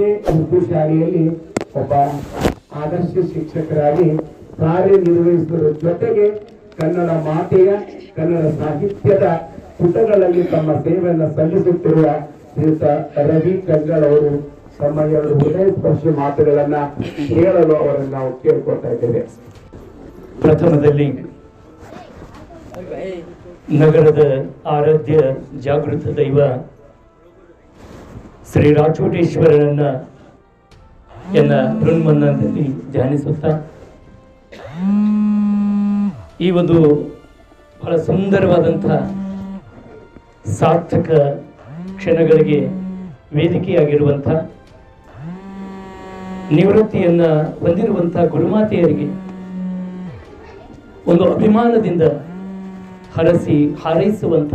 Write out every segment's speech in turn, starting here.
ಇದೇ ಉರ್ದು ಶಾಲೆಯಲ್ಲಿ ಒಬ್ಬ ಆದರ್ಶ ಶಿಕ್ಷಕರಾಗಿ ಕಾರ್ಯನಿರ್ವಹಿಸುವ ಜೊತೆಗೆ ಕನ್ನಡ ಮಾತೆಯ, ಕನ್ನಡ ಸಾಹಿತ್ಯದ ಪುಟಗಳಲ್ಲಿ ತಮ್ಮ ಸೇವೆಯನ್ನು ಸಲ್ಲಿಸುತ್ತಿರುವ ಶ್ರೀಯುತ ರವಿ ಕಂಗಳ್ ಅವರು ತಮ್ಮ ಎರಡು ಹೃದಯ ಸ್ಪರ್ಶಿ ಮಾತುಗಳನ್ನ ಹೇಳಲು ಅವರನ್ನು ನಾವು ಕೇಳ್ಕೊಳ್ತಾ ಇದ್ದೇವೆ. ಪ್ರಥಮದಲ್ಲಿ ನಗರದ ಆರಾಧ್ಯ ಜಾಗೃತ ದೈವ ಶ್ರೀ ರಾಚೋಟೇಶ್ವರನನ್ನ ಎನ್ನ ಹೃನ್ಮನ್ನದಲ್ಲಿ ಧ್ಯಾನಿಸುತ್ತಾ, ಈ ಒಂದು ಬಹಳ ಸುಂದರವಾದಂಥ ಸಾರ್ಥಕ ಕ್ಷಣಗಳಿಗೆ ವೇದಿಕೆಯಾಗಿರುವಂಥ ನಿವೃತ್ತಿಯನ್ನ ಹೊಂದಿರುವಂಥ ಗುರುಮಾತೆಯರಿಗೆ ಒಂದು ಅಭಿಮಾನದಿಂದ ಹರಸಿ ಹಾರೈಸುವಂಥ,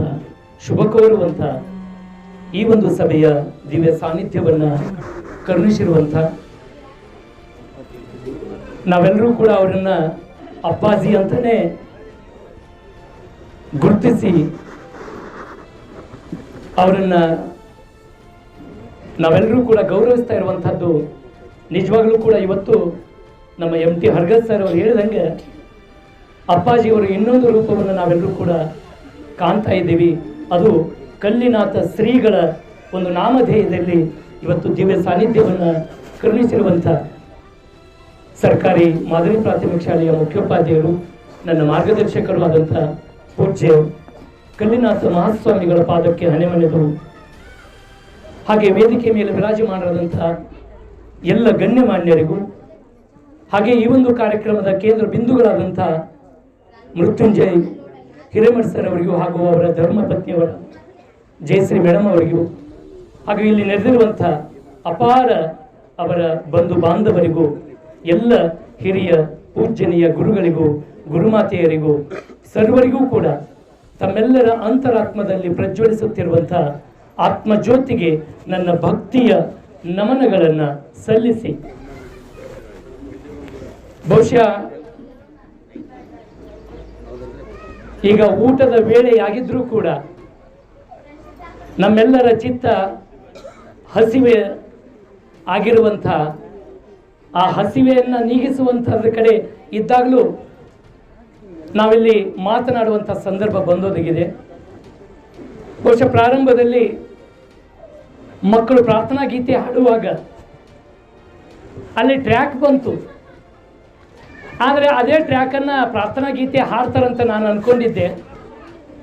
ಶುಭ ಕೋರುವಂತ ಈ ಒಂದು ಸಭೆಯ ದಿವ್ಯ ಸಾನ್ನಿಧ್ಯವನ್ನ ಕರುಣಿಸಿರುವಂತ ನಾವೆಲ್ಲರೂ ಕೂಡ ಅವರನ್ನ ಅಪ್ಪಾಜಿ ಅಂತಾನೆ ಗುರುತಿಸಿ ಅವರನ್ನ ನಾವೆಲ್ಲರೂ ಕೂಡ ಗೌರವಿಸ್ತಾ ಇರುವಂಥದ್ದು ನಿಜವಾಗ್ಲೂ ಕೂಡ ಇವತ್ತು ನಮ್ಮ ಎಂ ಟಿ ಹರ್ಗತ್ ಸರ್ ಅವರು ಹೇಳಿದಂಗೆ ಅಪ್ಪಾಜಿಯವರ ಇನ್ನೊಂದು ರೂಪವನ್ನು ನಾವೆಲ್ಲರೂ ಕೂಡ ಕಾಣ್ತಾ ಇದ್ದೀವಿ. ಅದು ಕಲ್ಲಿನಾಥ ಶ್ರೀಗಳ ಒಂದು ನಾಮಧೇಯದಲ್ಲಿ ಇವತ್ತು ದಿವ್ಯ ಸಾನ್ನಿಧ್ಯವನ್ನು ಕರುಣಿಸಿರುವಂಥ ಸರ್ಕಾರಿ ಮಾದರಿ ಪ್ರಾಥಮಿಕ ಶಾಲೆಯ ಮುಖ್ಯೋಪಾಧ್ಯಾಯರು, ನನ್ನ ಮಾರ್ಗದರ್ಶಕರು ಆದಂಥ ಪೂಜ್ಯ ಕಲ್ಲಿನಾಥ ಮಹಾಸ್ವಾಮಿಗಳ ಪಾದಕ್ಕೆ ಹಣೆಮನೆದು, ಹಾಗೆ ವೇದಿಕೆ ಮೇಲೆ ವಿರಾಜಮಾನರಾದಂಥ ಎಲ್ಲ ಗಣ್ಯಮಾನ್ಯರಿಗೂ, ಹಾಗೆ ಈ ಒಂದು ಕಾರ್ಯಕ್ರಮದ ಕೇಂದ್ರ ಬಿಂದುಗಳಾದಂಥ ಮೃತ್ಯುಂಜಯ್ ಹಿರೇಮಠ್ ಸರ್ ಅವರಿಗೂ ಹಾಗೂ ಅವರ ಧರ್ಮಪತ್ನಿಯವರ ಜಯಶ್ರೀ ಮೇಡಮ್ ಅವರಿಗೂ ಹಾಗೂ ಇಲ್ಲಿ ನೆರೆದಿರುವಂಥ ಅಪಾರ ಅವರ ಬಂಧು ಬಾಂಧವರಿಗೂ, ಎಲ್ಲ ಹಿರಿಯ ಪೂಜ್ಯನೀಯ ಗುರುಗಳಿಗೂ, ಗುರುಮಾತೆಯರಿಗೂ, ಸರ್ವರಿಗೂ ಕೂಡ ತಮ್ಮೆಲ್ಲರ ಅಂತರಾತ್ಮದಲ್ಲಿ ಪ್ರಜ್ವಲಿಸುತ್ತಿರುವಂಥ ಆತ್ಮಜ್ಯೋತಿಗೆ ನನ್ನ ಭಕ್ತಿಯ ನಮನಗಳನ್ನು ಸಲ್ಲಿಸಿ. ಬಹುಶಃ ಈಗ ಊಟದ ವೇಳೆಯಾಗಿದ್ರೂ ಕೂಡ ನಮ್ಮೆಲ್ಲರ ಚಿತ್ತ ಹಸಿವೆ ಆಗಿರುವಂಥ, ಆ ಹಸಿವೆಯನ್ನು ನೀಗಿಸುವಂಥದ್ರ ಕಡೆ ಇದ್ದಾಗಲೂ ನಾವಿಲ್ಲಿ ಮಾತನಾಡುವಂಥ ಸಂದರ್ಭ ಬಂದೊದಗಿದೆ. ಬಹುಶಃ ಪ್ರಾರಂಭದಲ್ಲಿ ಮಕ್ಕಳು ಪ್ರಾರ್ಥನಾ ಗೀತೆ ಹಾಡುವಾಗ ಅಲ್ಲಿ ಟ್ರ್ಯಾಕ್ ಬಂತು. ಆದರೆ ಅದೇ ಟ್ರ್ಯಾಕನ್ನು ಪ್ರಾರ್ಥನಾ ಗೀತೆ ಹಾಡ್ತಾರಂತ ನಾನು ಅಂದ್ಕೊಂಡಿದ್ದೆ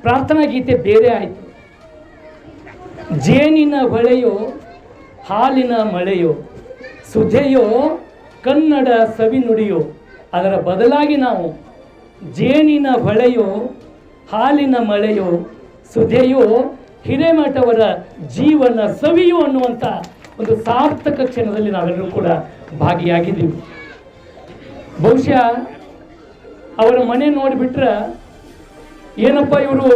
ಪ್ರಾರ್ಥನಾ ಗೀತೆ ಬೇರೆ ಆಯಿತು. ಜೇನಿನ ಹೊಳೆಯೋ ಹಾಲಿನ ಮಳೆಯೋ, ಸುಧೆಯೋ, ಕನ್ನಡ ಸವಿ ನುಡಿಯೋ, ಅದರ ಬದಲಾಗಿ ನಾವು ಜೇನಿನ ಹೊಳೆಯೋ ಹಾಲಿನ ಮಳೆಯೋ, ಸುಧೆಯೋ, ಹಿರೇಮಠವರ ಜೀವನ ಸವಿಯೋ ಅನ್ನುವಂಥ ಒಂದು ಸಾರ್ಥಕ ಕ್ಷಣದಲ್ಲಿ ನಾವೆಲ್ಲರೂ ಕೂಡ ಭಾಗಿಯಾಗಿದ್ದೀವಿ. ಬಹುಶಃ ಅವರ ಮನೆ ನೋಡಿಬಿಟ್ರೆ ಏನಪ್ಪ ಇವರು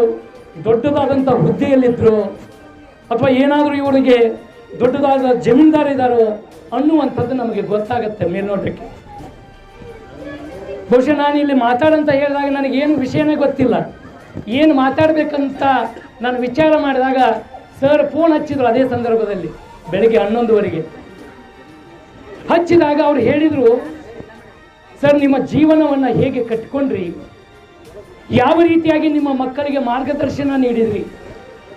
ದೊಡ್ಡದಾದಂಥ ಹುದ್ದೆಯಲ್ಲಿದ್ದರು ಅಥವಾ ಏನಾದರೂ ಇವರಿಗೆ ದೊಡ್ಡದಾದ ಜಮೀನ್ದಾರಿದಾರೋ ಅನ್ನುವಂಥದ್ದು ನಮಗೆ ಗೊತ್ತಾಗುತ್ತೆ ಮೇಲ್ನೋಟಕ್ಕೆ. ಬಹುಶಃ ನಾನು ಇಲ್ಲಿ ಮಾತಾಡಂತ ಹೇಳಿದಾಗ ನನಗೇನು ವಿಷಯನೇ ಗೊತ್ತಿಲ್ಲ. ಏನು ಮಾತಾಡಬೇಕಂತ ನಾನು ವಿಚಾರ ಮಾಡಿದಾಗ ಸರ್ ಫೋನ್ ಹಚ್ಚಿದ್ರು ಅದೇ ಸಂದರ್ಭದಲ್ಲಿ, ಬೆಳಗ್ಗೆ ಹನ್ನೊಂದುವರೆಗೆ. ಹಚ್ಚಿದಾಗ ಅವ್ರು ಹೇಳಿದರು, ಸರ್, ನಿಮ್ಮ ಜೀವನವನ್ನು ಹೇಗೆ ಕಟ್ಕೊಂಡ್ರಿ? ಯಾವ ರೀತಿಯಾಗಿ ನಿಮ್ಮ ಮಕ್ಕಳಿಗೆ ಮಾರ್ಗದರ್ಶನ ನೀಡಿದ್ರಿ?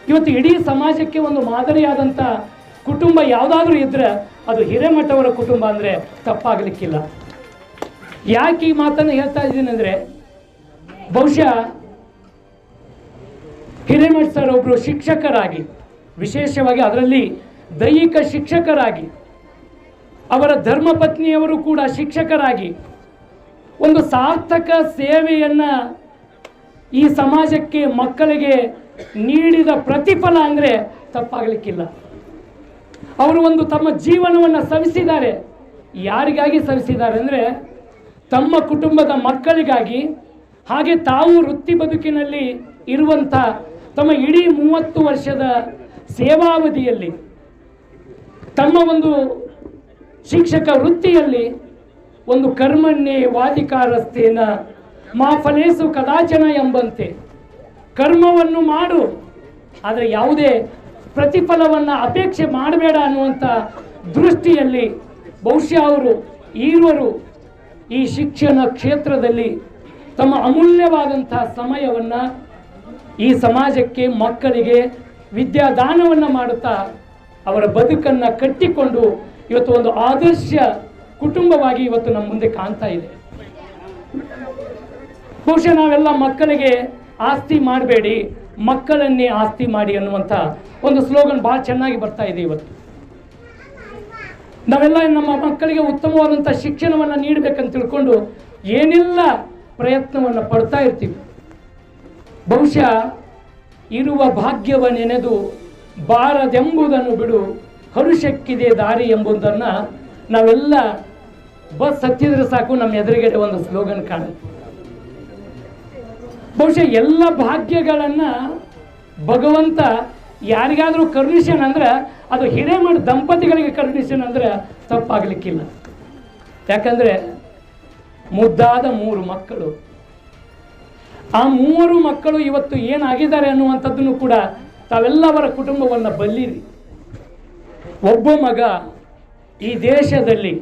ಇವತ್ತು ಇಡೀ ಸಮಾಜಕ್ಕೆ ಒಂದು ಮಾದರಿಯಾದಂಥ ಕುಟುಂಬ ಯಾವುದಾದ್ರೂ ಇದ್ರೆ ಅದು ಹಿರೇಮಠವರ ಕುಟುಂಬ ಅಂದರೆ ತಪ್ಪಾಗಲಿಕ್ಕಿಲ್ಲ. ಯಾಕೆ ಈ ಮಾತನ್ನು ಹೇಳ್ತಾ ಇದ್ದೀನಿ ಅಂದರೆ, ಬಹುಶಃ ಹಿರೇಮಠ ಸರ್ ಒಬ್ಬರು ಶಿಕ್ಷಕರಾಗಿ, ವಿಶೇಷವಾಗಿ ಅದರಲ್ಲಿ ದೈಹಿಕ ಶಿಕ್ಷಕರಾಗಿ, ಅವರ ಧರ್ಮಪತ್ನಿಯವರು ಕೂಡ ಶಿಕ್ಷಕರಾಗಿ ಒಂದು ಸಾರ್ಥಕ ಸೇವೆಯನ್ನು ಈ ಸಮಾಜಕ್ಕೆ ಮಕ್ಕಳಿಗೆ ನೀಡಿದ ಪ್ರತಿಫಲ ಅಂದರೆ ತಪ್ಪಾಗಲಿಕ್ಕಿಲ್ಲ. ಅವರು ಒಂದು ತಮ್ಮ ಜೀವನವನ್ನು ಸವಿಸಿದ್ದಾರೆ. ಯಾರಿಗಾಗಿ ಸವಿಸಿದ್ದಾರೆ ಅಂದರೆ ತಮ್ಮ ಕುಟುಂಬದ ಮಕ್ಕಳಿಗಾಗಿ ಹಾಗೆ ತಾವು ವೃತ್ತಿ ಬದುಕಿನಲ್ಲಿ ಇರುವಂಥ ತಮ್ಮ ಇಡೀ ಮೂವತ್ತು ವರ್ಷದ ಸೇವಾವಧಿಯಲ್ಲಿ, ತಮ್ಮ ಒಂದು ಶಿಕ್ಷಕ ವೃತ್ತಿಯಲ್ಲಿ ಒಂದು ಕರ್ಮಣ್ಯ ವಾದಿಕಾರಸ್ಥೇನ ಮಾ ಫಲೇಸು ಕದಾಚನ ಎಂಬಂತೆ. ಕರ್ಮವನ್ನು ಮಾಡು, ಆದರೆ ಯಾವುದೇ ಪ್ರತಿಫಲವನ್ನು ಅಪೇಕ್ಷೆ ಮಾಡಬೇಡ ಅನ್ನುವಂಥ ದೃಷ್ಟಿಯಲ್ಲಿ ಬಹುಶಃ ಅವರು ಈರುವರು ಈ ಶಿಕ್ಷಣ ಕ್ಷೇತ್ರದಲ್ಲಿ ತಮ್ಮ ಅಮೂಲ್ಯವಾದಂಥ ಸಮಯವನ್ನು ಈ ಸಮಾಜಕ್ಕೆ, ಮಕ್ಕಳಿಗೆ, ವಿದ್ಯಾದಾನವನ್ನು ಮಾಡುತ್ತಾ ಅವರ ಬದುಕನ್ನು ಕಟ್ಟಿಕೊಂಡು ಇವತ್ತು ಒಂದು ಆದರ್ಶ ಕುಟುಂಬವಾಗಿ ಇವತ್ತು ನಮ್ಮ ಮುಂದೆ ಕಾಣ್ತಾ ಇದೆ. ಬಹುಶಃ ನಾವೆಲ್ಲ ಮಕ್ಕಳಿಗೆ ಆಸ್ತಿ ಮಾಡಬೇಡಿ, ಮಕ್ಕಳನ್ನೇ ಆಸ್ತಿ ಮಾಡಿ ಅನ್ನುವಂಥ ಒಂದು ಸ್ಲೋಗನ್ ಭಾಳ ಚೆನ್ನಾಗಿ ಬರ್ತಾ ಇದೆ ಇವತ್ತು. ನಾವೆಲ್ಲ ನಮ್ಮ ಮಕ್ಕಳಿಗೆ ಉತ್ತಮವಾದಂಥ ಶಿಕ್ಷಣವನ್ನು ನೀಡಬೇಕಂತ ತಿಳ್ಕೊಂಡು ಏನೆಲ್ಲ ಪ್ರಯತ್ನವನ್ನು ಪಡ್ತಾ ಇರ್ತೀವಿ. ಬಹುಶಃ ಇರುವ ಭಾಗ್ಯವ ನೆನೆದು ಬಾರದೆಂಬುದನ್ನು ಬಿಡು ಹರುಷಕ್ಕಿದೆ ದಾರಿ ಎಂಬುದನ್ನು ನಾವೆಲ್ಲ ಬಸ್ ಹತ್ತಿದ್ರೆ ಸಾಕು, ನಮ್ಮ ಎದುರುಗಡೆ ಒಂದು ಸ್ಲೋಗನ್ ಕಾಣುತ್ತೆ. ಬಹುಶಃ ಎಲ್ಲ ಭಾಗ್ಯಗಳನ್ನು ಭಗವಂತ ಯಾರಿಗಾದರೂ ಕರುಣಿಸ್ಯಾನ ಅಂದ್ರೆ ಅದು ಹಿರೇಮಠ ದಂಪತಿಗಳಿಗೆ ಕರುಣಿಸ್ಯಾನ ಅಂದ್ರೆ ತಪ್ಪಾಗಲಿಕ್ಕಿಲ್ಲ. ಯಾಕಂದರೆ ಮುದ್ದಾದ ಮೂರು ಮಕ್ಕಳು. ಆ ಮೂವರು ಮಕ್ಕಳು ಇವತ್ತು ಏನಾಗಿದ್ದಾರೆ ಅನ್ನುವಂಥದ್ದನ್ನು ಕೂಡ ತಾವೆಲ್ಲವರ ಕುಟುಂಬವನ್ನು ಬಲ್ಲಿರಿ. ಒಬ್ಬ ಮಗ ಈ ದೇಶದಲ್ಲಿ,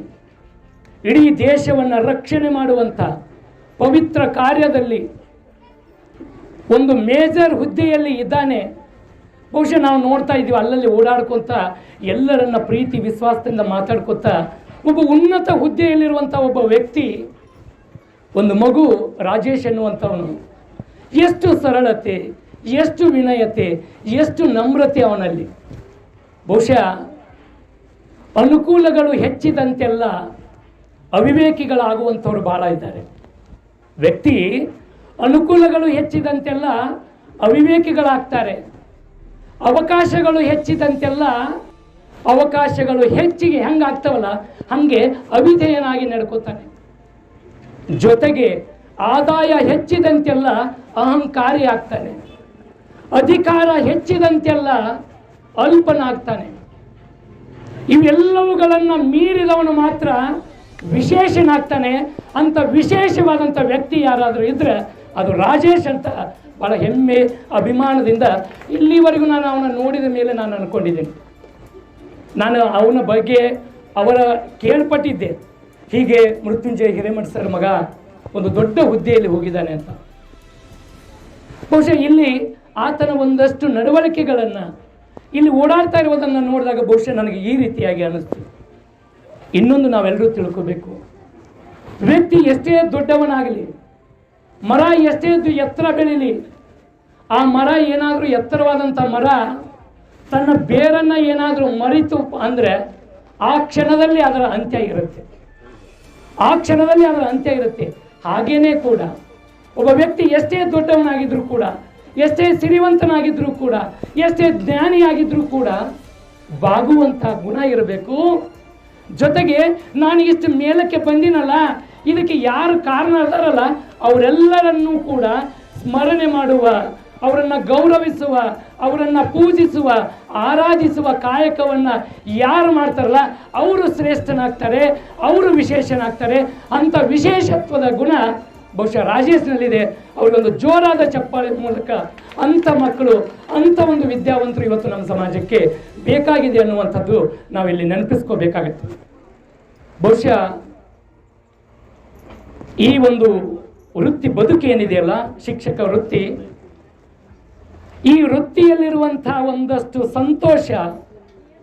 ಇಡೀ ದೇಶವನ್ನು ರಕ್ಷಣೆ ಮಾಡುವಂಥ ಪವಿತ್ರ ಕಾರ್ಯದಲ್ಲಿ ಒಂದು ಮೇಜರ್ ಹುದ್ದೆಯಲ್ಲಿ ಇದ್ದಾನೆ. ಬಹುಶಃ ನಾವು ನೋಡ್ತಾ ಇದ್ದೀವಿ ಅಲ್ಲಲ್ಲಿ ಓಡಾಡ್ಕೊತ ಎಲ್ಲರನ್ನ ಪ್ರೀತಿ, ವಿಶ್ವಾಸದಿಂದ ಮಾತಾಡ್ಕೊತ ಒಬ್ಬ ಉನ್ನತ ಹುದ್ದೆಯಲ್ಲಿರುವಂಥ ಒಬ್ಬ ವ್ಯಕ್ತಿ, ಒಂದು ಮಗು ರಾಜೇಶ್ ಎನ್ನುವಂಥವನು. ಎಷ್ಟು ಸರಳತೆ, ಎಷ್ಟು ವಿನಯತೆ, ಎಷ್ಟು ನಮ್ರತೆ ಅವನಲ್ಲಿ. ಬಹುಶಃ ಅನುಕೂಲಗಳು ಹೆಚ್ಚಿದಂತೆಲ್ಲ ಅವಿವೇಕಿಗಳಾಗುವಂಥವ್ರು ಭಾಳ ಇದ್ದಾರೆ. ವ್ಯಕ್ತಿ ಅನುಕೂಲಗಳು ಹೆಚ್ಚಿದಂತೆಲ್ಲ ಅವಿವೇಕಿಗಳಾಗ್ತಾರೆ. ಅವಕಾಶಗಳು ಹೆಚ್ಚಿದಂತೆಲ್ಲ ಅವಕಾಶಗಳು ಹೆಚ್ಚಿಗೆ ಹೆಂಗಾಗ್ತವಲ್ಲ, ಹಾಗೆ ಅವಿಧೇಯನಾಗಿ ನಡ್ಕೋತಾನೆ. ಜೊತೆಗೆ ಆದಾಯ ಹೆಚ್ಚಿದಂತೆಲ್ಲ ಅಹಂಕಾರಿ ಆಗ್ತಾನೆ. ಅಧಿಕಾರ ಹೆಚ್ಚಿದಂತೆಲ್ಲ ಅಲ್ಪನಾಗ್ತಾನೆ. ಇವೆಲ್ಲವುಗಳನ್ನು ಮೀರಿದವನು ಮಾತ್ರ ವಿಶೇಷನಾಗ್ತಾನೆ. ಅಂತ ವಿಶೇಷವಾದಂಥ ವ್ಯಕ್ತಿ ಯಾರಾದರೂ ಇದ್ದರೆ ಅದು ರಾಜೇಶ್ ಅಂತ ಭಾಳ ಹೆಮ್ಮೆ, ಅಭಿಮಾನದಿಂದ ಇಲ್ಲಿವರೆಗೂ ನಾನು ಅವನ ನೋಡಿದ ಮೇಲೆ ನಾನು ಅಂದ್ಕೊಂಡಿದ್ದೀನಿ ನಾನು ಅವನ ಬಗ್ಗೆ ಅವರ ಕೇಳ್ಪಟ್ಟಿದ್ದೆ. ಹೀಗೆ ಮೃತ್ಯುಂಜಯ ಹಿರೇಮಠ ಸರ್ ಮಗ ಒಂದು ದೊಡ್ಡ ಹುದ್ದೆಯಲ್ಲಿ ಹೋಗಿದ್ದಾನೆ ಅಂತ. ಬಹುಶಃ ಇಲ್ಲಿ ಆತನ ಒಂದಷ್ಟು ನಡವಳಿಕೆಗಳನ್ನು, ಇಲ್ಲಿ ಓಡಾಡ್ತಾ ಇರುವುದನ್ನು ನೋಡಿದಾಗ ಬಹುಶಃ ನನಗೆ ಈ ರೀತಿಯಾಗಿ ಅನ್ನಿಸ್ತು. ಇನ್ನೊಂದು ನಾವೆಲ್ಲರೂ ತಿಳ್ಕೋಬೇಕು. ವ್ಯಕ್ತಿ ಎಷ್ಟೇ ದೊಡ್ಡವನಾಗಲಿ ಮರ ಎಷ್ಟೇ ಎತ್ತರ ಬೆಳೀಲಿ. ಆ ಮರ ಏನಾದರೂ ಎತ್ತರವಾದಂಥ ಮರ ತನ್ನ ಬೇರನ್ನು ಏನಾದರೂ ಮರಿತು ಅಂದರೆ ಆ ಕ್ಷಣದಲ್ಲಿ ಅದರ ಅಂತ್ಯ ಇರುತ್ತೆ. ಆ ಕ್ಷಣದಲ್ಲಿ ಅದರ ಅಂತ್ಯ ಇರುತ್ತೆ. ಹಾಗೇನೇ ಕೂಡ ಒಬ್ಬ ವ್ಯಕ್ತಿ ಎಷ್ಟೇ ದೊಡ್ಡವನಾಗಿದ್ದರೂ ಕೂಡ, ಎಷ್ಟೇ ಸಿರಿವಂತನಾಗಿದ್ದರೂ ಕೂಡ, ಎಷ್ಟೇ ಜ್ಞಾನಿಯಾಗಿದ್ರೂ ಕೂಡ ಬಾಗುವಂಥ ಗುಣ ಇರಬೇಕು. ಜೊತೆಗೆ ನಾನು ಇಷ್ಟು ಮೇಲಕ್ಕೆ ಬಂದಿನಲ್ಲ ಇದಕ್ಕೆ ಯಾರು ಕಾರಣ ಅದಾರಲ್ಲ ಅವರೆಲ್ಲರನ್ನೂ ಕೂಡ ಸ್ಮರಣೆ ಮಾಡುವ, ಅವರನ್ನು ಗೌರವಿಸುವ, ಅವರನ್ನು ಪೂಜಿಸುವ, ಆರಾಧಿಸುವ ಕಾಯಕವನ್ನು ಯಾರು ಮಾಡ್ತಾರಲ್ಲ, ಅವರು ಶ್ರೇಷ್ಠನಾಗ್ತಾರೆ, ಅವರು ವಿಶೇಷನಾಗ್ತಾರೆ. ಅಂಥ ವಿಶೇಷತ್ವದ ಗುಣ ಬಹುಶಃ ರಾಜೇಶ್ನಲ್ಲಿದೆ. ಅವ್ರಿಗೊಂದು ಜೋರಾದ ಚಪ್ಪಾಳೆ ಮೂಲಕ ಅಂಥ ಮಕ್ಕಳು ಅಂಥ ಒಂದು ವಿದ್ಯಾವಂತರು ಇವತ್ತು ನಮ್ಮ ಸಮಾಜಕ್ಕೆ ಬೇಕಾಗಿದೆ ಅನ್ನುವಂಥದ್ದು ನಾವಿಲ್ಲಿ ನೆನಪಿಸ್ಕೋಬೇಕಾಗತ್ತೆ. ಬಹುಶಃ ಈ ಒಂದು ವೃತ್ತಿ ಬದುಕೇನಿದೆಯಲ್ಲ ಶಿಕ್ಷಕ ವೃತ್ತಿ, ಈ ವೃತ್ತಿಯಲ್ಲಿರುವಂಥ ಒಂದಷ್ಟು ಸಂತೋಷ,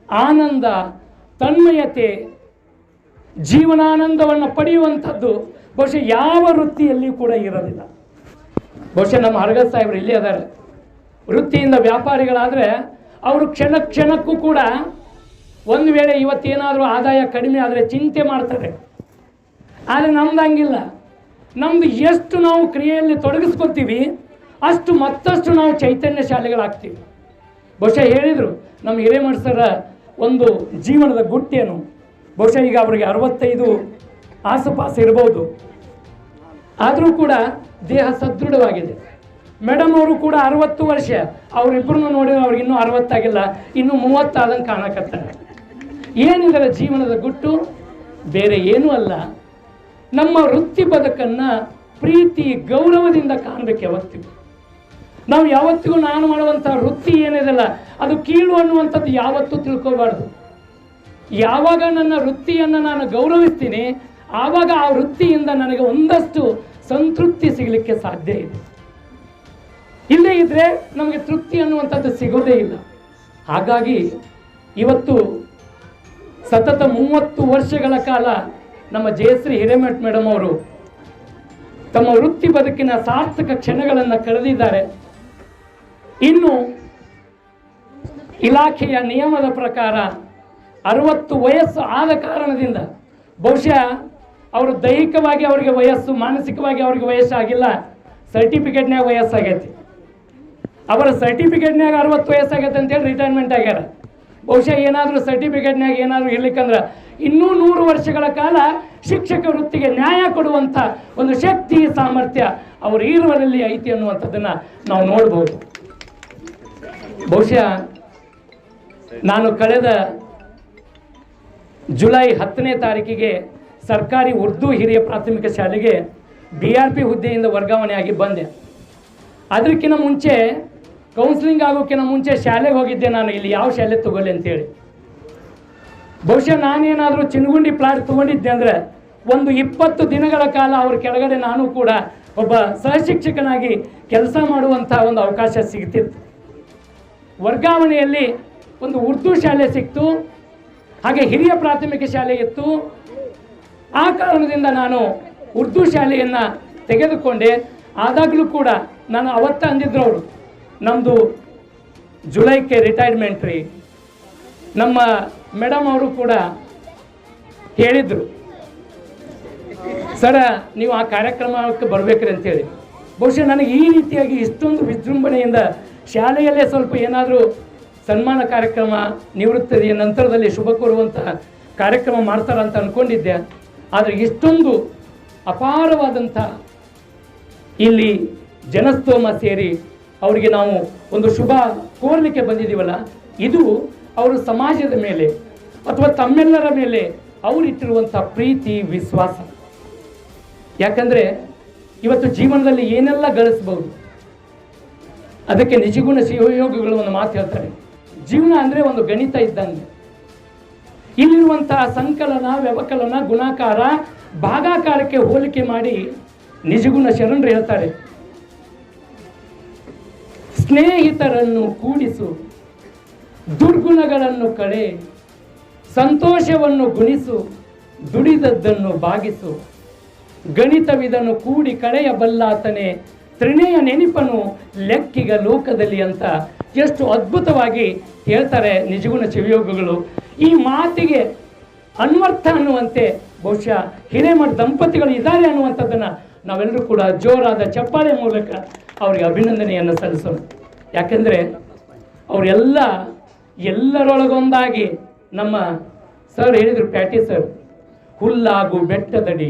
ಆನಂದ, ತನ್ಮಯತೆ, ಜೀವನಾನಂದವನ್ನು ಪಡೆಯುವಂಥದ್ದು ಬಹುಶಃ ಯಾವ ವೃತ್ತಿಯಲ್ಲಿಯೂ ಕೂಡ ಇರೋದಿಲ್ಲ. ಬಹುಶಃ ನಮ್ಮ ಹರಗತ್ ಸಾಹೇಬರು ಇಲ್ಲಿ ಅದಾರೆ ವೃತ್ತಿಯಿಂದ ವ್ಯಾಪಾರಿಗಳಾದರೆ ಅವರು ಕ್ಷಣ ಕ್ಷಣಕ್ಕೂ ಕೂಡ ಒಂದು ವೇಳೆ ಇವತ್ತೇನಾದರೂ ಆದಾಯ ಕಡಿಮೆ ಆದರೆ ಚಿಂತೆ ಮಾಡ್ತಾರೆ. ಆದರೆ ನಮ್ದು ನಮ್ದು ಎಷ್ಟು ನಾವು ಕ್ರಿಯೆಯಲ್ಲಿ ತೊಡಗಿಸ್ಕೊತೀವಿ ಅಷ್ಟು ಮತ್ತಷ್ಟು ನಾವು ಚೈತನ್ಯ ಶಾಲೆಗಳಾಗ್ತೀವಿ. ಬಹುಶಃ ಹೇಳಿದರು, ನಮ್ಮ ಹಿರೇಮಠ ಸರ ಒಂದು ಜೀವನದ ಗುಟ್ಟೇನು ಬಹುಶಃ ಈಗ ಅವರಿಗೆ ಅರವತ್ತೈದು ಆಸುಪಾಸು ಇರ್ಬೋದು. ಆದರೂ ಕೂಡ ದೇಹ ಸದೃಢವಾಗಿದೆ. ಮೇಡಮ್ ಅವರು ಕೂಡ ಅರವತ್ತು ವರ್ಷ ಅವರಿಬ್ಬರನ್ನು ನೋಡಿದ್ರೆ ಅವ್ರಿಗೆ ಇನ್ನೂ ಅರವತ್ತಾಗಿಲ್ಲ ಇನ್ನೂ ಮೂವತ್ತಾದಂಗೆ ಕಾಣಕತ್ತಾರೆ. ಏನಿದರ ಜೀವನದ ಗುಟ್ಟು? ಬೇರೆ ಏನೂ ಅಲ್ಲ. ನಮ್ಮ ವೃತ್ತಿ ಬದುಕನ್ನು ಪ್ರೀತಿ, ಗೌರವದಿಂದ ಕಾಣಬೇಕು ಯಾವತ್ತಿಗೂ. ನಾವು ಯಾವತ್ತಿಗೂ ನಾನು ಮಾಡುವಂಥ ವೃತ್ತಿ ಏನಿದೆಲ್ಲ, ಅದು ಕೀಳು ಅನ್ನುವಂಥದ್ದು ಯಾವತ್ತೂ ತಿಳ್ಕೋಬಾರ್ದು ಯಾವಾಗ ನನ್ನ ವೃತ್ತಿಯನ್ನು ನಾನು ಗೌರವಿಸ್ತೀನಿ, ಆವಾಗ ಆ ವೃತ್ತಿಯಿಂದ ನನಗೆ ಒಂದಷ್ಟು ಸಂತೃಪ್ತಿ ಸಿಗಲಿಕ್ಕೆ ಸಾಧ್ಯ ಇದೆ. ಇಲ್ಲೇ ಇದ್ರೆ ನಮಗೆ ತೃಪ್ತಿ ಅನ್ನುವಂಥದ್ದು ಸಿಗೋದೇ ಇಲ್ಲ. ಹಾಗಾಗಿ ಇವತ್ತು ಸತತ ಮೂವತ್ತು ವರ್ಷಗಳ ಕಾಲ ನಮ್ಮ ಜಯಶ್ರೀ ಹಿರೇಮಠ್ ಮೇಡಮ್ ಅವರು ತಮ್ಮ ವೃತ್ತಿ ಬದುಕಿನ ಸಾರ್ಥಕ ಕ್ಷಣಗಳನ್ನು ಕಳೆದಿದ್ದಾರೆ. ಇನ್ನು ಇಲಾಖೆಯ ನಿಯಮದ ಪ್ರಕಾರ ಅರವತ್ತು ವಯಸ್ಸು ಆದ ಕಾರಣದಿಂದ ಬಹುಶಃ ಅವರು ದೈಹಿಕವಾಗಿ ಅವರಿಗೆ ವಯಸ್ಸು, ಮಾನಸಿಕವಾಗಿ ಅವರಿಗೆ ವಯಸ್ಸಾಗಿಲ್ಲ. ಸರ್ಟಿಫಿಕೇಟ್ನಾಗ ವಯಸ್ಸಾಗೈತಿ. ಅವರ ಸರ್ಟಿಫಿಕೇಟ್ನಾಗ ಅರವತ್ತು ವಯಸ್ಸಾಗೈತೆ ಅಂತೇಳಿ ರಿಟೈರ್ಮೆಂಟ್ ಆಗ್ಯಾರ. ಬಹುಶಃ ಏನಾದರೂ ಸರ್ಟಿಫಿಕೇಟ್ನಾಗ ಏನಾದರೂ ಇರ್ಲಿಕ್ಕಂದ್ರೆ ಇನ್ನೂ ನೂರು ವರ್ಷಗಳ ಕಾಲ ಶಿಕ್ಷಕ ವೃತ್ತಿಗೆ ನ್ಯಾಯ ಕೊಡುವಂಥ ಒಂದು ಶಕ್ತಿ, ಸಾಮರ್ಥ್ಯ ಅವರು ಇರುವರಲ್ಲಿ ಐತಿ ಅನ್ನುವಂಥದ್ದನ್ನು ನಾವು ನೋಡ್ಬೋದು. ಬಹುಶಃ ನಾನು ಕಳೆದ ಜುಲೈ ಹತ್ತನೇ ತಾರೀಕಿಗೆ ಸರ್ಕಾರಿ ಉರ್ದು ಹಿರಿಯ ಪ್ರಾಥಮಿಕ ಶಾಲೆಗೆ ಬಿ ಆರ್ ಪಿ ಹುದ್ದೆಯಿಂದ ವರ್ಗಾವಣೆಯಾಗಿ ಬಂದೆ. ಅದಕ್ಕಿಂತ ಮುಂಚೆ ಕೌನ್ಸಿಲಿಂಗ್ ಆಗೋಕ್ಕಿಂತ ಮುಂಚೆ ಶಾಲೆಗೆ ಹೋಗಿದ್ದೆ ನಾನು. ಇಲ್ಲಿ ಯಾವ ಶಾಲೆ ತಗೊಳ್ಳಿ ಅಂತೇಳಿ. ಬಹುಶಃ ನಾನೇನಾದರೂ ಚಿನ್ಗುಂಡಿ ಪ್ಲಾಟ್ ತೊಗೊಂಡಿದ್ದೆ ಅಂದರೆ ಒಂದು ಇಪ್ಪತ್ತು ದಿನಗಳ ಕಾಲ ಅವ್ರ ಕೆಳಗಡೆ ನಾನು ಕೂಡ ಒಬ್ಬ ಸಹಶಿಕ್ಷಕನಾಗಿ ಕೆಲಸ ಮಾಡುವಂಥ ಒಂದು ಅವಕಾಶ ಸಿಗ್ತಿತ್ತು. ವರ್ಗಾವಣೆಯಲ್ಲಿ ಒಂದು ಉರ್ದು ಶಾಲೆ ಸಿಕ್ತು, ಹಾಗೆ ಹಿರಿಯ ಪ್ರಾಥಮಿಕ ಶಾಲೆ ಇತ್ತು. ಆ ಕಾರಣದಿಂದ ನಾನು ಉರ್ದು ಶಾಲೆಯನ್ನು ತೆಗೆದುಕೊಂಡೆ. ಆದಾಗಲೂ ಕೂಡ ನಾನು ಅವತ್ತ ಅಂದಿದ್ರು ಅವರು ನಮ್ಮದು ಜುಲೈಕ್ಕೆ ರಿಟೈರ್ಮೆಂಟ್ ರೀ. ನಮ್ಮ ಮೇಡಮ್ ಅವರು ಕೂಡ ಹೇಳಿದರು. ಸರ, ನೀವು ಆ ಕಾರ್ಯಕ್ರಮಕ್ಕೆ ಬರಬೇಕ್ರಿ ಅಂತೇಳಿ. ಬಹುಶಃ ನನಗೆ ಈ ರೀತಿಯಾಗಿ ಇಷ್ಟೊಂದು ವಿಜೃಂಭಣೆಯಿಂದ ಶಾಲೆಯಲ್ಲೇ ಸ್ವಲ್ಪ ಏನಾದರೂ ಸನ್ಮಾನ ಕಾರ್ಯಕ್ರಮ ನಿವೃತ್ತಿಯ ನಂತರದಲ್ಲಿ ಶುಭ ಕೋರುವಂತಹ ಕಾರ್ಯಕ್ರಮ ಮಾಡ್ತಾರಂತ ಅಂದ್ಕೊಂಡಿದ್ದೆ ಆದರೆ ಇಷ್ಟೊಂದು ಅಪಾರವಾದಂಥ ಇಲ್ಲಿ ಜನಸ್ತೋಮ ಸೇರಿ ಅವರಿಗೆ ನಾವು ಒಂದು ಶುಭ ಕೋರಲಿಕ್ಕೆ ಬಂದಿದ್ದೀವಲ್ಲ, ಇದು ಅವರು ಸಮಾಜದ ಮೇಲೆ ಅಥವಾ ತಮ್ಮೆಲ್ಲರ ಮೇಲೆ ಅವರಿಟ್ಟಿರುವಂಥ ಪ್ರೀತಿ, ವಿಶ್ವಾಸ. ಯಾಕಂದರೆ ಇವತ್ತು ಜೀವನದಲ್ಲಿ ಏನೆಲ್ಲ ಗಳಿಸ್ಬೋದು, ಅದಕ್ಕೆ ನಿಜಗುಣ ಶಿವಯೋಗಿಗಳು ಒಂದು ಮಾತು ಹೇಳ್ತಾರೆ. ಜೀವನ ಅಂದರೆ ಒಂದು ಗಣಿತ ಇದ್ದಂಗೆ. ಇಲ್ಲಿರುವಂತಹ ಸಂಕಲನ, ವ್ಯವಕಲನ, ಗುಣಾಕಾರ, ಭಾಗಾಕಾರಕ್ಕೆ ಹೋಲಿಕೆ ಮಾಡಿ ನಿಜಗುಣ ಶರಣರು ಹೇಳ್ತಾರೆ. ಸ್ನೇಹಿತರನ್ನು ಕೂಡಿಸು, ದುರ್ಗುಣಗಳನ್ನು ಕಳೆ. ಸಂತೋಷವನ್ನು ಗುಣಿಸು, ದುಡಿದದ್ದನ್ನು ಬಾಗಿಸು. ಗಣಿತವಿದನು ಕೂಡಿ ಕಳೆಯಬಲ್ಲಾತನೆ ತ್ರಿಣೆಯ ನೆನಪನು ಲೆಕ್ಕಿಗ ಲೋಕದಲ್ಲಿ ಅಂತ ಎಷ್ಟು ಅದ್ಭುತವಾಗಿ ಹೇಳ್ತಾರೆ ನಿಜಗುಣ ಚವಿಯೋಗಗಳು. ಈ ಮಾತಿಗೆ ಅನ್ವರ್ಥ ಅನ್ನುವಂತೆ ಬಹುಶಃ ಹಿರೇಮಠ ದಂಪತಿಗಳು ಇದ್ದಾರೆ ಅನ್ನುವಂಥದ್ದನ್ನು ನಾವೆಲ್ಲರೂ ಕೂಡ ಜೋರಾದ ಚಪ್ಪಾಳೆ ಮೂಲಕ ಅವರಿಗೆ ಅಭಿನಂದನೆಯನ್ನು ಸಲ್ಲಿಸೋಣ. ಯಾಕೆಂದರೆ ಅವರೆಲ್ಲ ಎಲ್ಲರೊಳಗೊಂದಾಗಿ ನಮ್ಮ ಸರ್ ಹೇಳಿದರು ಪ್ಯಾಟಿ ಸರ್ ಹುಲ್ಲಾಗು ಬೆಟ್ಟದಡಿ,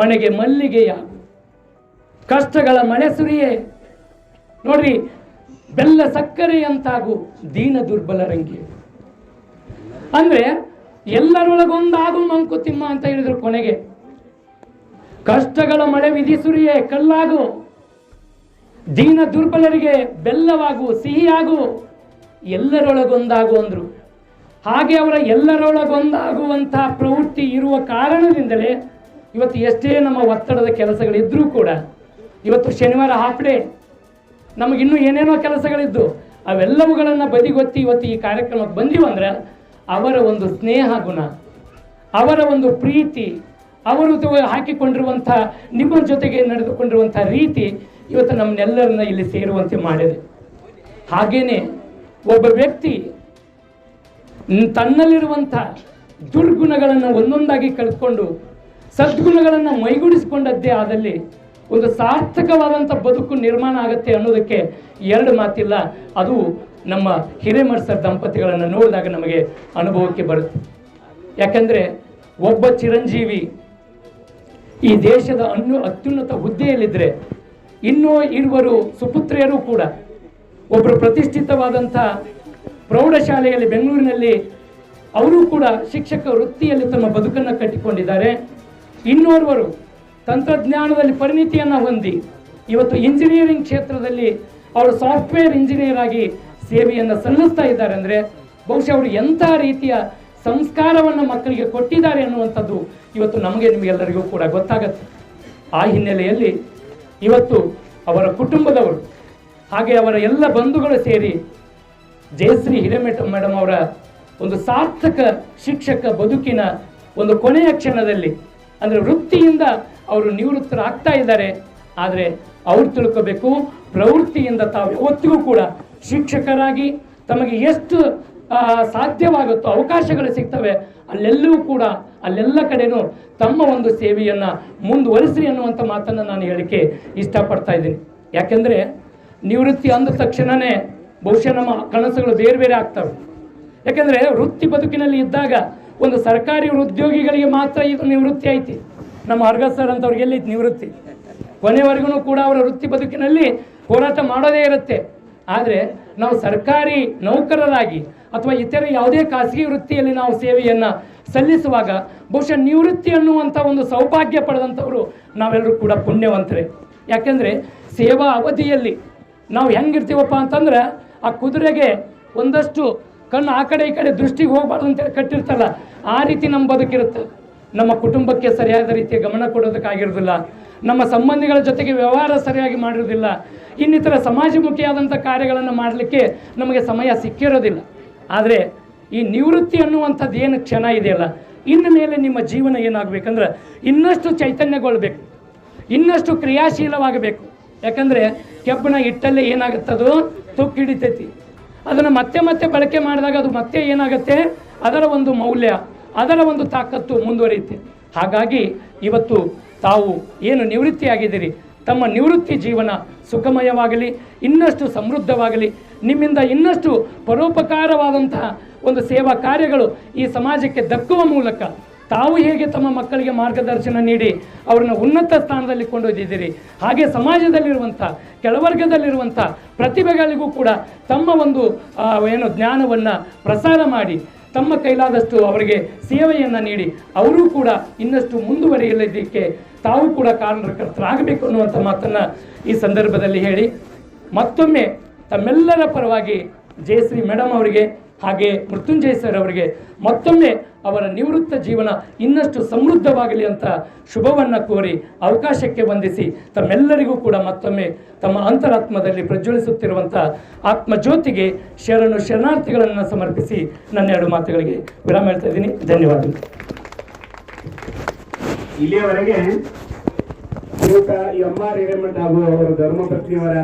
ಮನೆಗೆ ಮಲ್ಲಿಗೆಯಾಗು ಕಷ್ಟಗಳ ಮಳೆ ಸುರಿಯೇ. ನೋಡ್ರಿ, ಬೆಲ್ಲ ಸಕ್ಕರೆಯಂತಾಗು ದೀನ ದುರ್ಬಲರಂಗೆ ಅಂದ್ರೆ ಎಲ್ಲರೊಳಗೊಂದಾಗು ಮಂಕುತಿಮ್ಮ ಅಂತ ಹೇಳಿದ್ರು ಕೊನೆಗೆ. ಕಷ್ಟಗಳ ಮಳೆ ವಿಧಿಸುರಿಯೇ ಕಲ್ಲಾಗು. ದೀನ ದುರ್ಬಲರಿಗೆ ಬೆಲ್ಲವಾಗು, ಸಿಹಿಯಾಗು. ಎಲ್ಲರೊಳಗೊಂದಾಗು ಅಂದ್ರು. ಹಾಗೆ ಅವರ ಎಲ್ಲರೊಳಗೊಂದಾಗುವಂತಹ ಪ್ರವೃತ್ತಿ ಇರುವ ಕಾರಣದಿಂದಲೇ ಇವತ್ತು ಎಷ್ಟೇ ನಮ್ಮ ಒತ್ತಡದ ಕೆಲಸಗಳಿದ್ರೂ ಕೂಡ ಇವತ್ತು ಶನಿವಾರ ಹಾಫ್ ಡೇ ನಮಗಿನ್ನೂ ಏನೇನೋ ಕೆಲಸಗಳಿದ್ದು, ಅವೆಲ್ಲವುಗಳನ್ನು ಬದಿಗೊತ್ತಿ ಇವತ್ತು ಈ ಕಾರ್ಯಕ್ರಮಕ್ಕೆ ಬಂದೀವಂದ್ರೆ ಅವರ ಒಂದು ಸ್ನೇಹ ಗುಣ, ಅವರ ಒಂದು ಪ್ರೀತಿ, ಅವರು ಹಾಕಿಕೊಂಡಿರುವಂಥ, ನಿಮ್ಮ ಜೊತೆಗೆ ನಡೆದುಕೊಂಡಿರುವಂಥ ರೀತಿ ಇವತ್ತು ನಮ್ಮನ್ನೆಲ್ಲರನ್ನ ಇಲ್ಲಿ ಸೇರುವಂತೆ ಮಾಡಿದೆ. ಹಾಗೇನೆ ಒಬ್ಬ ವ್ಯಕ್ತಿ ತನ್ನಲ್ಲಿರುವಂಥ ದುರ್ಗುಣಗಳನ್ನು ಒಂದೊಂದಾಗಿ ಕಳೆದುಕೊಂಡು ಸದ್ಗುಣಗಳನ್ನು ಮೈಗೂಡಿಸಿಕೊಂಡದ್ದೇ ಆದಲ್ಲಿ ಒಂದು ಸಾರ್ಥಕವಾದಂಥ ಬದುಕು ನಿರ್ಮಾಣ ಆಗುತ್ತೆ ಅನ್ನೋದಕ್ಕೆ ಎರಡು ಮಾತಿಲ್ಲ. ಅದು ನಮ್ಮ ಹಿರೇಮರ್ಸರ್ ದಂಪತಿಗಳನ್ನು ನೋಡಿದಾಗ ನಮಗೆ ಅನುಭವಕ್ಕೆ ಬರುತ್ತೆ. ಯಾಕಂದರೆ ಒಬ್ಬ ಚಿರಂಜೀವಿ ಈ ದೇಶದ ಅನ್ನು ಅತ್ಯುನ್ನತ ಹುದ್ದೆಯಲ್ಲಿದ್ದರೆ ಇನ್ನೂ ಇರುವರು ಸುಪುತ್ರಿಯರು ಕೂಡ ಒಬ್ಬರು ಪ್ರತಿಷ್ಠಿತವಾದಂಥ ಪ್ರೌಢಶಾಲೆಯಲ್ಲಿ ಬೆಂಗಳೂರಿನಲ್ಲಿ ಅವರು ಕೂಡ ಶಿಕ್ಷಕ ವೃತ್ತಿಯಲ್ಲಿ ತಮ್ಮ ಬದುಕನ್ನು ಕಟ್ಟಿಕೊಂಡಿದ್ದಾರೆ. ಇನ್ನೋರ್ವರು ತಂತ್ರಜ್ಞಾನದಲ್ಲಿ ಪರಿಣಿತಿಯನ್ನು ಹೊಂದಿ ಇವತ್ತು ಇಂಜಿನಿಯರಿಂಗ್ ಕ್ಷೇತ್ರದಲ್ಲಿ ಅವರು ಸಾಫ್ಟ್ವೇರ್ ಇಂಜಿನಿಯರ್ ಆಗಿ ಸೇವೆಯನ್ನು ಸಲ್ಲಿಸ್ತಾ ಇದ್ದಾರೆ ಅಂದರೆ ಬಹುಶಃ ಅವರು ಎಂಥ ರೀತಿಯ ಸಂಸ್ಕಾರವನ್ನು ಮಕ್ಕಳಿಗೆ ಕೊಟ್ಟಿದ್ದಾರೆ ಅನ್ನುವಂಥದ್ದು ಇವತ್ತು ನಮಗೆ ನಿಮಗೆಲ್ಲರಿಗೂ ಕೂಡ ಗೊತ್ತಾಗತ್ತೆ. ಆ ಹಿನ್ನೆಲೆಯಲ್ಲಿ ಇವತ್ತು ಅವರ ಕುಟುಂಬದವರು ಹಾಗೆ ಅವರ ಎಲ್ಲ ಬಂಧುಗಳು ಸೇರಿ ಜಯಶ್ರೀ ಹಿರೇಮಠ ಮೇಡಮ್ ಅವರ ಒಂದು ಸಾರ್ಥಕ ಶಿಕ್ಷಕ ಬದುಕಿನ ಒಂದು ಕೊನೆಯ ಕ್ಷಣದಲ್ಲಿ, ಅಂದರೆ ವೃತ್ತಿಯಿಂದ ಅವರು ನಿವೃತ್ತರಾಗ್ತಾ ಇದ್ದಾರೆ. ಆದರೆ ಅವ್ರು ತಿಳ್ಕೋಬೇಕು, ಪ್ರವೃತ್ತಿಯಿಂದ ತಾವು ಯಾವತ್ತಿಗೂ ಕೂಡ ಶಿಕ್ಷಕರಾಗಿ ತಮಗೆ ಎಷ್ಟು ಸಾಧ್ಯವಾಗುತ್ತೋ ಅವಕಾಶಗಳು ಸಿಗ್ತವೆ ಅಲ್ಲೆಲ್ಲೂ ಕೂಡ, ಅಲ್ಲೆಲ್ಲ ಕಡೆನೂ ತಮ್ಮ ಒಂದು ಸೇವೆಯನ್ನು ಮುಂದುವರಿಸಿ ಅನ್ನುವಂಥ ಮಾತನ್ನು ನಾನು ಹೇಳಕ್ಕೆ ಇಷ್ಟಪಡ್ತಾ ಇದ್ದೀನಿ. ಯಾಕೆಂದರೆ ನಿವೃತ್ತಿ ಅಂದ ತಕ್ಷಣವೇ ಬಹುಶಃ ನಮ್ಮ ಕನಸುಗಳು ಬೇರೆ ಬೇರೆ ಆಗ್ತವೆ. ಯಾಕೆಂದರೆ ವೃತ್ತಿ ಬದುಕಿನಲ್ಲಿ ಇದ್ದಾಗ ಒಂದು ಸರ್ಕಾರಿ ಉದ್ಯೋಗಿಗಳಿಗೆ ಮಾತ್ರ ಇದು ನಿವೃತ್ತಿ ಐತಿ. ನಮ್ಮ ಅರ್ಗ ಸರ್ ಅಂತವ್ರಿಗೆ ಎಲ್ಲಿ ನಿವೃತ್ತಿ? ಕೊನೆವರೆಗೂ ಕೂಡ ಅವರ ವೃತ್ತಿ ಬದುಕಿನಲ್ಲಿ ಹೋರಾಟ ಮಾಡೋದೇ ಇರುತ್ತೆ. ಆದರೆ ನಾವು ಸರ್ಕಾರಿ ನೌಕರರಾಗಿ ಅಥವಾ ಇತರ ಯಾವುದೇ ಖಾಸಗಿ ವೃತ್ತಿಯಲ್ಲಿ ನಾವು ಸೇವೆಯನ್ನು ಸಲ್ಲಿಸುವಾಗ ಬಹುಶಃ ನಿವೃತ್ತಿ ಅನ್ನುವಂಥ ಒಂದು ಸೌಭಾಗ್ಯ ಪಡೆದಂಥವರು ನಾವೆಲ್ಲರೂ ಕೂಡ ಪುಣ್ಯವಂತರೇ. ಯಾಕೆಂದರೆ ಸೇವಾ ಅವಧಿಯಲ್ಲಿ ನಾವು ಹೆಂಗಿರ್ತೀವಪ್ಪ ಅಂತಂದ್ರೆ ಆ ಕುದುರೆಗೆ ಒಂದಷ್ಟು ಕಣ್ಣು ಆ ಕಡೆ ಈ ಕಡೆ ದೃಷ್ಟಿಗೆ ಹೋಗ್ಬಾರ್ದು ಅಂತೇಳಿ ಕಟ್ಟಿರ್ತಲ್ಲ ಆ ರೀತಿ ನಮ್ಮ ಬದುಕಿರುತ್ತೆ. ನಮ್ಮ ಕುಟುಂಬಕ್ಕೆ ಸರಿಯಾದ ರೀತಿಯ ಗಮನ ಕೊಡೋದಕ್ಕಾಗಿರೋದಿಲ್ಲ ನಮ್ಮ ಸಂಬಂಧಿಗಳ ಜೊತೆಗೆ ವ್ಯವಹಾರ ಸರಿಯಾಗಿ ಮಾಡಿರೋದಿಲ್ಲ ಇನ್ನಿತರ ಸಮಾಜಮುಖಿಯಾದಂಥ ಕಾರ್ಯಗಳನ್ನು ಮಾಡಲಿಕ್ಕೆ ನಮಗೆ ಸಮಯ ಸಿಕ್ಕಿರೋದಿಲ್ಲ. ಆದರೆ ಈ ನಿವೃತ್ತಿ ಅನ್ನುವಂಥದ್ದು ಏನು ಕ್ಷಣ ಇದೆಯಲ್ಲ, ಇನ್ನು ಮೇಲೆ ನಿಮ್ಮ ಜೀವನ ಏನಾಗಬೇಕಂದ್ರೆ ಇನ್ನಷ್ಟು ಚೈತನ್ಯಗೊಳ್ಬೇಕು. ಇನ್ನಷ್ಟು ಕ್ರಿಯಾಶೀಲವಾಗಬೇಕು. ಯಾಕಂದರೆ ಕೆಬ್ಬಣ ಇಟ್ಟಲ್ಲೇ ಏನಾಗುತ್ತದು ತುಕ್ಕು ಹಿಡಿತೈತಿ. ಅದನ್ನು ಮತ್ತೆ ಮತ್ತೆ ಬಳಕೆ ಮಾಡಿದಾಗ ಅದು ಮತ್ತೆ ಏನಾಗುತ್ತೆ? ಅದರ ಒಂದು ಮೌಲ್ಯ, ಅದರ ಒಂದು ತಾಕತ್ತು ಮುಂದುವರಿಯುತ್ತೆ. ಹಾಗಾಗಿ ಇವತ್ತು ತಾವು ಏನು ನಿವೃತ್ತಿಯಾಗಿದ್ದೀರಿ? ತಮ್ಮ ನಿವೃತ್ತಿ ಜೀವನ ಸುಖಮಯವಾಗಲಿ, ಇನ್ನಷ್ಟು ಸಮೃದ್ಧವಾಗಲಿ, ನಿಮ್ಮಿಂದ ಇನ್ನಷ್ಟು ಪರೋಪಕಾರವಾದಂತಹ ಒಂದು ಸೇವಾ ಕಾರ್ಯಗಳು ಈ ಸಮಾಜಕ್ಕೆ ದಕ್ಕುವ ಮೂಲಕ ತಾವು ಹೇಗೆ ತಮ್ಮ ಮಕ್ಕಳಿಗೆ ಮಾರ್ಗದರ್ಶನ ನೀಡಿ ಅವರನ್ನು ಉನ್ನತ ಸ್ಥಾನದಲ್ಲಿ ಕೊಂಡೊಯ್ದಿದ್ದೀರಿ? ಹಾಗೆ ಸಮಾಜದಲ್ಲಿರುವಂಥ, ಕೆಳವರ್ಗದಲ್ಲಿರುವಂಥ ಪ್ರತಿಭೆಗಳಿಗೂ ಕೂಡ ತಮ್ಮ ಒಂದು ಏನು ಜ್ಞಾನವನ್ನು ಪ್ರಸಾರ ಮಾಡಿ, ತಮ್ಮ ಕೈಲಾದಷ್ಟು ಅವರಿಗೆ ಸೇವೆಯನ್ನು ನೀಡಿ, ಅವರೂ ಕೂಡ ಇನ್ನಷ್ಟು ಮುಂದುವರಿಯಲಿದ್ದಕ್ಕೆ ತಾವು ಕೂಡ ಕಾರಣಕರ್ತರಾಗಬೇಕು ಅನ್ನುವಂಥ ಮಾತನ್ನು ಈ ಸಂದರ್ಭದಲ್ಲಿ ಹೇಳಿ ಮತ್ತೊಮ್ಮೆ ತಮ್ಮೆಲ್ಲರ ಪರವಾಗಿ ಜಯಶ್ರೀ ಮೇಡಮ್ ಅವರಿಗೆ ಹಾಗೆ ಮೃತ್ಯುಂಜಯ ಸರ್ ಅವರಿಗೆ ಮತ್ತೊಮ್ಮೆ ಅವರ ನಿವೃತ್ತ ಜೀವನ ಇನ್ನಷ್ಟು ಸಮೃದ್ಧವಾಗಲಿ ಅಂತ ಶುಭವನ್ನು ಕೋರಿ ಅವಕಾಶಕ್ಕೆ ವಂದಿಸಿ ತಮ್ಮೆಲ್ಲರಿಗೂ ಕೂಡ ಮತ್ತೊಮ್ಮೆ ತಮ್ಮ ಅಂತರಾತ್ಮದಲ್ಲಿ ಪ್ರಜ್ವಲಿಸುತ್ತಿರುವಂಥ ಆತ್ಮಜ್ಯೋತಿಗೆ ಶರಣು ಶರಣಾರ್ಥಿಗಳನ್ನು ಸಮರ್ಪಿಸಿ ನನ್ನ ಎರಡು ಮಾತುಗಳಿಗೆ ವಿರಾಮ ಹೇಳ್ತಾ ಇದ್ದೀನಿ. ಧನ್ಯವಾದಗಳು. ಇಲ್ಲಿಯವರೆಗೆ ಎಂ ಆರ್ ಹಿರೇಮಠ ಹಾಗೂ ಅವರ ಧರ್ಮಪತ್ನಿಯವರ